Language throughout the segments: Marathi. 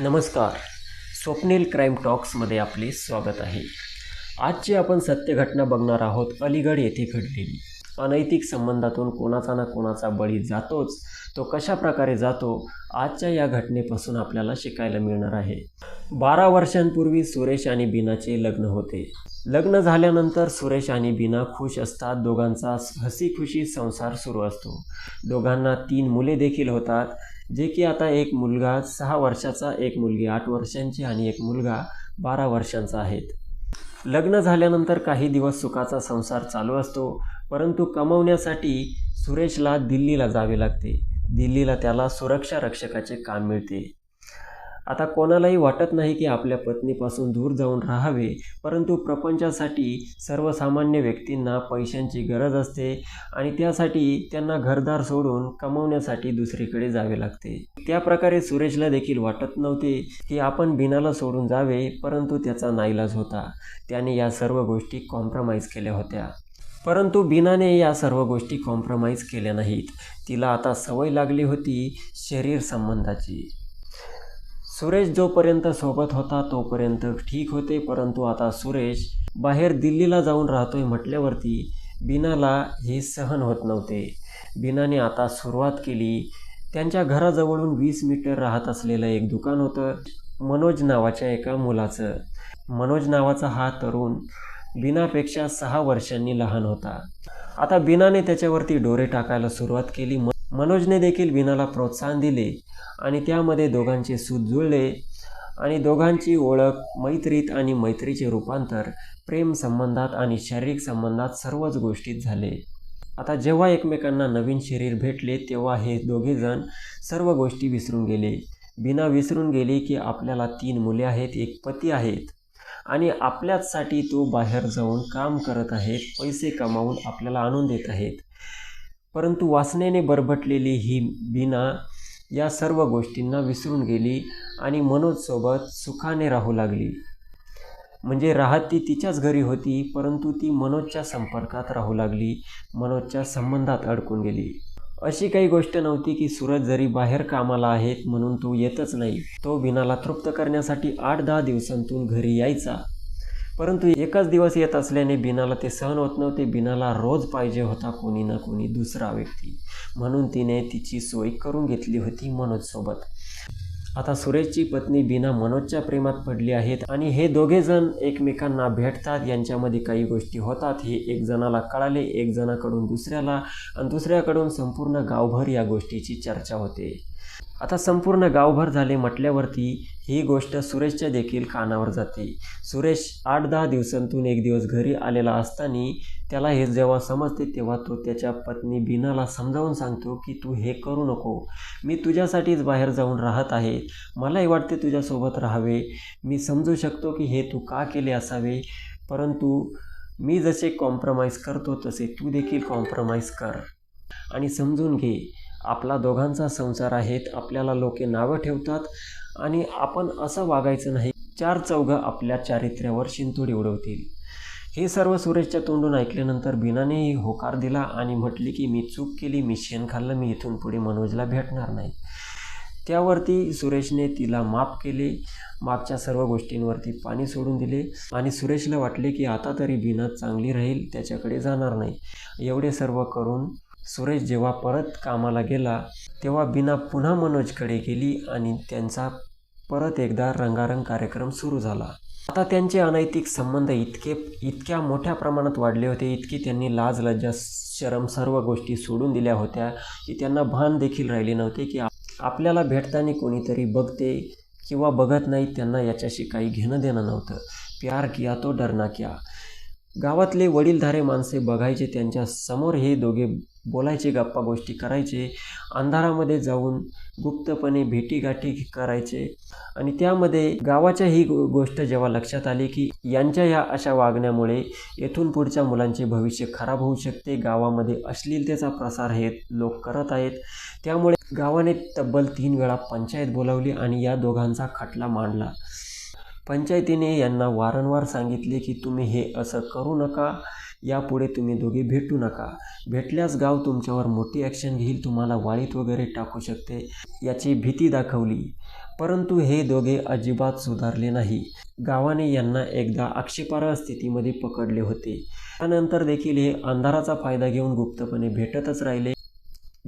नमस्कार. स्वप्नील क्राईम टॉक्समध्ये आपले स्वागत आहे. आजची आपण सत्य घटना बघणार आहोत अलीगड येथे घडलेली. अनैतिक संबंधातून कोणाचा ना कोणाचा बळी जातोच. तो कशा प्रकारे जातो आजच्या या घटनेपासून आपल्याला शिकायला मिळणार आहे. बारा वर्षांपूर्वी सुरेश आणि बीनाचे लग्न होते. लग्न झाल्यानंतर सुरेश आणि बीना खुश असतात दोघांचा हसी खुशी संसार सुरू असतो. दोघांना तीन मुले देखील होतात जे की आता एक मुलगा सहा वर्षाचा एक मुलगी आठ वर्षांची आणि एक मुलगा बारा वर्षांचा आहेत. लग्न झाल्यानंतर काही दिवस सुखाचा संसार चालू असतो परंतु कमवण्यासाठी सुरेशला दिल्लीला जावे लागते. दिल्लीला त्याला सुरक्षा रक्षकाचे काम मिळते. आता कोणालाही वाटत नाही की आपल्या पत्नीपासून दूर जाऊन राहावे परंतु प्रपंचासाठी सर्वसामान्य व्यक्तींना पैशांची गरज असते आणि त्यासाठी त्यांना घरदार सोडून कमवण्यासाठी दुसरीकडे जावे लागते. त्या प्रकारे सुरेशला देखील वाटत नव्हते की आपण बिनाला सोडून जावे परंतु त्याचा नाईलाज होता. त्याने या सर्व गोष्टी कॉम्प्रमाइज केल्या होत्या. परंतु बिनाने या सर्व गोष्टी कॉम्प्रमाइज केल्या नाहीत. तिला आता सवय लागली होती शरीर संबंधाची. सुरेश जोपर्यंत सोबत होता तोपर्यंत ठीक होते परंतु आता सुरेश बाहेर दिल्लीला जाऊन राहतोय म्हटल्यावरती बिनाला हे सहन होत नव्हते. बीनाने आता सुरुवात केली. त्यांच्या घराजवळून वीस मीटर राहत असलेलं एक दुकान होतं मनोज नावाच्या एका मुलाचं. मनोज नावाचा हा तरुण बिनापेक्षा सहा वर्षांनी लहान होता. आता बिनाने त्याच्यावरती डोरे टाकायला सुरुवात केली. मनोजने देखील विनाला प्रोत्साहन दिले आणि त्यामध्ये दोघांचे सूत जुळले. आणि दोघांची ओळख मैत्रीत आणि मैत्रीचे रूपांतर प्रेम संबंधात आणि शारीरिक संबंधात सर्वच गोष्टीत झाले. आता जेव्हा एकमेकांना नवीन शरीर भेटले तेव्हा हे दोघेजण सर्व गोष्टी विसरून गेले. बिना विसरून गेले की आपल्याला तीन मुले आहेत एक पती आहेत. आणि आपल्याचसाठी तो बाहेर जाऊन काम करत आहेत पैसे कमावून आपल्याला आणून देत आहेत. परंतु वासनेने बरबटलेली ही बिना या सर्व गोष्टींना विसरून गेली आणि मनोजसोबत सुखाने राहू लागली. म्हणजे राहत ती तिच्याच घरी होती परंतु ती मनोजच्या संपर्कात राहू लागली मनोजच्या संबंधात अडकून गेली. अशी काही गोष्ट नव्हती की सूरज जरी बाहेर कामाला आहेत म्हणून तो येतच नाही. तो बिनाला तृप्त करण्यासाठी आठ दहा दिवसांतून घरी यायचा. परंतु एकच दिवस येत असल्याने बिनाला ते सहन होत नव्हते. बिनाला रोज पाहिजे होता कोणी ना कोणी दुसरा व्यक्ती. म्हणून तिने तिची सोय करून घेतली होती मनोजसोबत आता सुरेशची पत्नी बिना मनोजच्या प्रेमात पडली आहेत आणि हे दोघे जण एकमेकांना भेटतात. यांच्यामध्ये काही गोष्टी होतात. हे एक जणाला कळाले एक जणाकडून दुसऱ्याला आणि दुसऱ्याकडून संपूर्ण गावभर या गोष्टीची चर्चा होते. आता संपूर्ण गावभर झाले म्हटल्यावरती ही गोष्ट सुरेशच्या देखील कानावर जाते. सुरेश आठ दहा दिवसांतून एक दिवस घरी आलेला असताना त्याला हे जेव्हा समजते तेव्हा तो त्याच्या पत्नी बिनाला समजावून सांगतो की तू हे करू नको. मी तुझ्यासाठीच बाहेर जाऊन राहत आहे. मलाही वाटते तुझ्यासोबत राहावे. मी समजू शकतो की हे तू का केले असावे. परंतु मी जसे कॉम्प्रमाइज करतो तसे तू देखील कॉम्प्रमाइज कर. आणि समजून घे. आपला दोघांचा संसार आहेत आपल्याला लोके नावं ठेवतात आणि आपण असं वागायचं नाही. चार चौघं आपल्या चारित्र्यावर शिंतोडी उडवतील. हे सर्व सुरेशच्या तोंडून ऐकल्यानंतर बिनानेही होकार दिला आणि म्हटले की मी चूक केली मी शेण खाल्लं मी इथून पुढे मनोजला भेटणार नाही. त्यावरती सुरेशने तिला माफ केले. मागच्या सर्व गोष्टींवरती पाणी सोडून दिले आणि सुरेशला वाटले की आता तरी बिना चांगली राहील त्याच्याकडे जाणार नाही. एवढे सर्व करून सुरेश जेव्हा परत कामाला गेला तेव्हा बिना पुन्हा मनोजकडे गेली आणि त्यांचा परत एकदा रंगारंग कार्यक्रम सुरू झाला. आता त्यांचे अनैतिक संबंध इतके इतक्या मोठ्या प्रमाणात वाढले होते इतकी त्यांनी लाज लज्जा शरम सर्व गोष्टी सोडून दिल्या होत्या की त्यांना भान देखील राहिले नव्हते की आपल्याला भेटताना कोणीतरी बघते किंवा बघत नाही त्यांना याच्याशी काही घेणं देणं नव्हतं. प्यार किया तो डरना किया. गावातले वडीलधारे माणसे बघायचे त्यांच्यासमोर हे दोघे बोलायचे गप्पा गोष्टी करायचे अंधारामध्ये जाऊन गुप्तपणे भेटीगाठी करायचे. आणि त्यामध्ये गावाच्या ही गो गोष्ट जेव्हा लक्षात आली की यांच्या ह्या अशा वागण्यामुळे येथून पुढच्या मुलांचे भविष्य खराब होऊ शकते गावामध्ये अश्लीलतेचा प्रसार हे लोक करत आहेत. त्यामुळे गावाने तब्बल तीन वेळा पंचायत बोलावली आणि या दोघांचा खटला मांडला. पंचायतीने यांना वारंवार सांगितले की तुम्ही हे असं करू नका. यापुढे तुम्ही दोघे भेटू नका. भेटल्यास गाव तुमच्यावर मोठी ॲक्शन घेईल तुम्हाला वाळीत वगैरे टाकू शकते याची भीती दाखवली. परंतु हे दोघे अजिबात सुधारले नाही. गावाने यांना एकदा आक्षेपार्ह स्थितीमध्ये पकडले होते. त्यानंतर देखील हे अंधाराचा फायदा घेऊन गुप्तपणे भेटतच राहिले.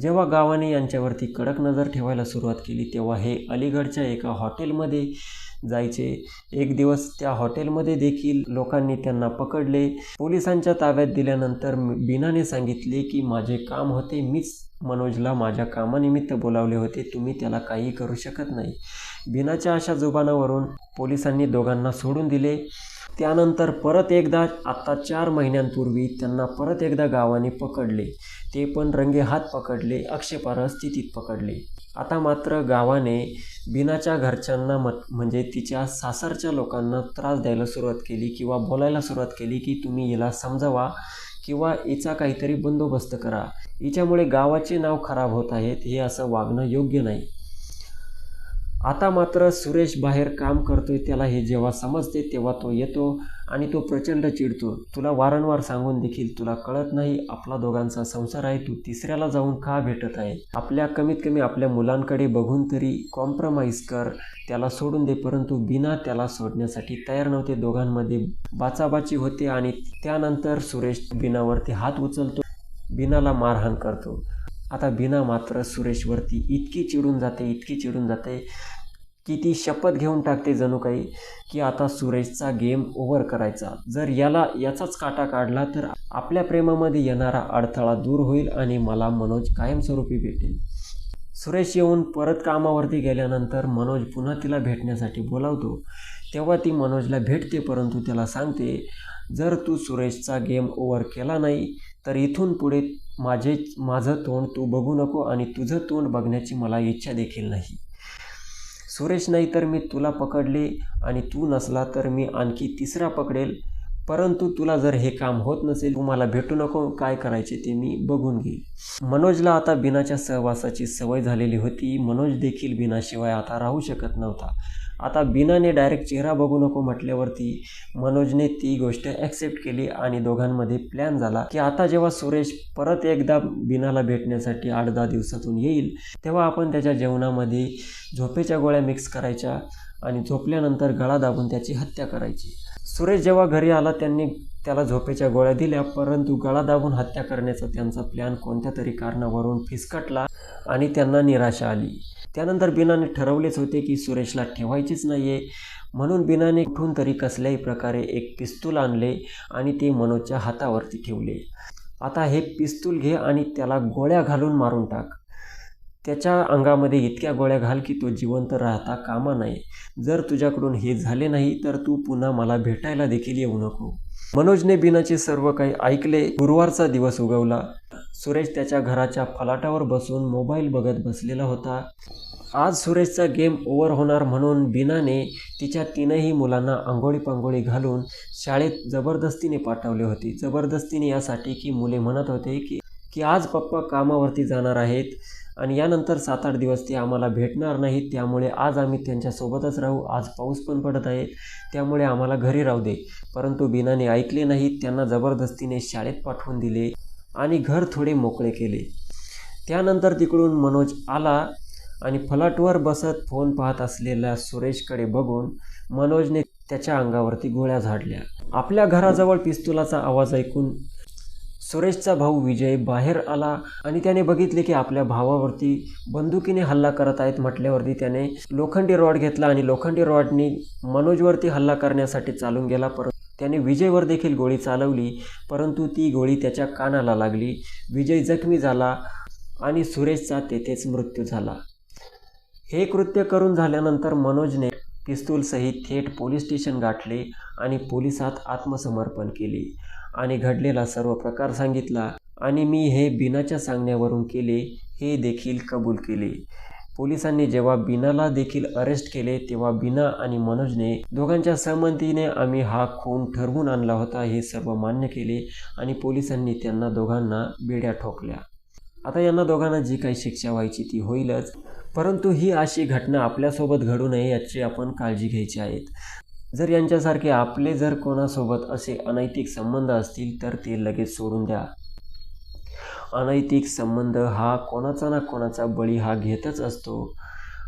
जेव्हा गावाने यांच्यावरती कडक नजर ठेवायला सुरुवात केली तेव्हा हे अलीगडच्या एका हॉटेलमध्ये जायचे. एक दिवस त्या हॉटेलमध्ये देखील लोकांनी त्यांना पकडले. पोलिसांच्या ताब्यात दिल्यानंतर बिनाने सांगितले की माझे काम होते मीच मनोजला माझ्या कामानिमित्त बोलावले होते. तुम्ही त्याला काही करू शकत नाही. बिनाच्या अशा जुबानावरून पोलिसांनी दोघांना सोडून दिले. त्यानंतर परत एकदा आत्ता चार महिन्यांपूर्वी त्यांना परत एकदा गावाने पकडले. ते पण रंगे हात पकडले अक्षेपार्ह स्थितीत पकडले. आता मात्र गावाने बिनाच्या घरच्यांना मत म्हणजे तिच्या सासरच्या लोकांना त्रास द्यायला सुरुवात केली किंवा बोलायला सुरुवात केली की तुम्ही हिला समजावा किंवा हिचा काहीतरी बंदोबस्त करा. हिच्यामुळे गावाचे नाव खराब होत आहेत हे असं वागणं योग्य नाही. आता मात्र सुरेश बाहेर काम करतोय त्याला हे जेव्हा समजते तेव्हा तो येतो आणि तो प्रचंड चिडतो. तुला वारंवार सांगून देखील तुला कळत नाही आपला दोघांचा संसार आहे तू तिसऱ्याला जाऊन का भेटत आहे? आपल्या कमीत कमी आपल्या मुलांकडे बघून तरी कॉम्प्रमाइज कर. त्याला सोडून दे परंतु बिना त्याला सोडण्यासाठी तयार नव्हते दोघांमध्ये. बाचाबाची होते आणि त्यानंतर सुरेश बिनावरती हात उचलतो बिनाला मारहाण करतो. आता बिना मात्र सुरेशवरती इतकी चिडून जाते इतकी चिडून जाते की ती शपथ घेऊन टाकते जणू काही की आता सुरेशचा गेम ओव्हर करायचा. जर याला याचाच काटा काढला तर आपल्या प्रेमामध्ये येणारा अडथळा दूर होईल आणि मला मनोज कायमस्वरूपी भेटेल. सुरेश येऊन परत कामावरती गेल्यानंतर मनोज पुन्हा तिला भेटण्यासाठी बोलावतो. तेव्हा ती मनोजला भेटते परंतु त्याला सांगते जर तू सुरेशचा गेम ओव्हर केला नाही तर इथून पुढे माझे माझं तोंड तू बघू नको आणि तुझं तोंड बघण्याची मला इच्छा देखील नाही. सुरेश नाही तर मी तुला पकडले आणि तू नसला तर मी आणखी तिसरा पकडेल. परंतु तुला जर हे काम होत नसेल तू मला भेटू नको. काय करायचे ते मी बघून घेईल. मनोजला आता बिनाच्या सहवासाची सवय झालेली होती. मनोज देखील बिनाशिवाय आता राहू शकत नव्हता. आता बिनाने डायरेक्ट चेहरा बघू नको म्हटल्यावरती मनोजने ती गोष्ट ॲक्सेप्ट केली आणि दोघांमध्ये प्लॅन झाला की आता जेव्हा सुरेश परत एकदा बिनाला भेटण्यासाठी आठ दहा दिवसातून येईल तेव्हा आपण त्याच्या जेवणामध्ये झोपेच्या गोळ्या मिक्स करायच्या आणि झोपल्यानंतर गळा दाबून त्याची हत्या करायची. सुरेश जेव्हा घरी आला त्यांनी त्याला झोपेच्या गोळ्या दिल्या परंतु गळा दाबून हत्या करण्याचा त्यांचा प्लॅन कोणत्या तरी कारणावरून फिसकटला आणि त्यांना निराशा आली. त्यानंतर बिनाने ठरवलेच होते की सुरेशला ठेवायचीच नाही आहे म्हणून बिनाने कुठून तरी कसल्याही प्रकारे एक पिस्तूल आणले आणि ते मनोजच्या हातावरती ठेवले. आता हे पिस्तूल घे आणि त्याला गोळ्या घालून मारून टाक. त्याच्या अंगामध्ये इतक्या गोळ्या घाल की तो जिवंत राहता कामा नाही जर तुझ्याकडून हे झाले नाही तर तू पुन्हा मला भेटायला देखील येऊ नको. मनोजने बिनाचे सर्व काही ऐकले. गुरुवारचा दिवस उगवला. सुरेश त्याच्या घराच्या फलाटावर बसून मोबाईल बघत बसलेला होता. आज सुरेशचा गेम ओव्हर होणार म्हणून बिनाने तिच्या तीनही मुलांना आंघोळी पांघोळी घालून शाळेत जबरदस्तीने पाठवले होते. जबरदस्तीने यासाठी की मुले म्हणत होते की की आज पप्पा कामावरती जाणार आहेत. आणि यानंतर सात आठ दिवस ते आम्हाला भेटणार नाहीत. त्यामुळे आज आम्ही त्यांच्यासोबतच राहू. आज पाऊस पण पडत आहे. त्यामुळे आम्हाला घरी राहू दे. परंतु बिनाने ऐकले नाहीत. त्यांना जबरदस्तीने शाळेत पाठवून दिले आणि घर थोडे मोकळे केले. त्यानंतर तिकडून मनोज आला आणि फलाटवर बसत फोन पाहत असलेल्या सुरेशकडे बघून मनोजने त्याच्या अंगावरती गोळ्या झाडल्या. आपल्या घराजवळ पिस्तुलाचा आवाज ऐकून सुरेशचा भाऊ विजय बाहेर आला आणि त्याने बघितले की आपल्या भावावरती बंदुकीने हल्ला करत आहेत म्हटल्यावरती त्याने लोखंडी रॉड घेतला आणि लोखंडी रॉडनी मनोजवरती हल्ला करण्यासाठी चालून गेला. परंतु त्याने विजयवर देखील गोळी चालवली परंतु ती गोळी त्याच्या कानाला लागली. विजय जखमी झाला आणि सुरेशचा तेथेच मृत्यू झाला. हे कृत्य करून झाल्यानंतर मनोजने पिस्तूलसहित थेट पोलीस स्टेशन गाठले. आणि पोलिसात आत्मसमर्पण केले आणि घडलेला सर्व प्रकार सांगितला आणि मी हे बिनाच्या सांगण्यावरून केले हे देखील कबूल केले. पोलिसांनी जेव्हा बिनाला देखील अरेस्ट केले तेव्हा बिना आणि मनोजने दोघांच्या सहमतीने आम्ही हा खून ठरवून आणला होता हे सर्व मान्य केले आणि पोलिसांनी त्यांना दोघांना बेड्या ठोकल्या. आता यांना दोघांना जी काही शिक्षा व्हायची ती होईलच परंतु ही अशी घटना आपल्यासोबत घडू नये याची आपण काळजी घ्यायची आहेत जर यांच्यासारखे आपले जर कोणासोबत असे अनैतिक संबंध असतील तर ते लगेच सोडून द्या. अनैतिक संबंध हा कोणाचा ना कोणाचा बळी हा घेतच असतो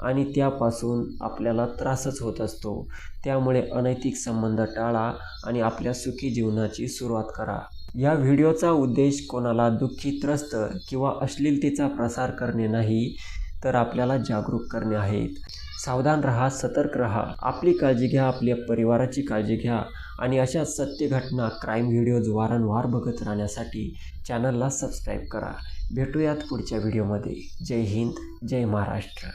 आणि त्यापासून आपल्याला त्रासच होत असतो. त्यामुळे अनैतिक संबंध टाळा आणि आपल्या सुखी जीवनाची सुरुवात करा. या व्हिडिओचा उद्देश कोणाला दुःखी त्रस्त किंवा अश्लीलतेचा प्रसार करणे नाही तर आपल्याला जागरूक करणे आहेत. सावधान रहा सतर्क रहा. आपली काळजी घ्या आपल्या परिवाराची काळजी घ्या. आणि अशा सत्य घटना क्राईम व्हिडिओज वारंवार बघत राहण्यासाठी चॅनलला सबस्क्राईब करा. भेटूयात पुढच्या व्हिडिओमध्ये जय हिंद जय महाराष्ट्र.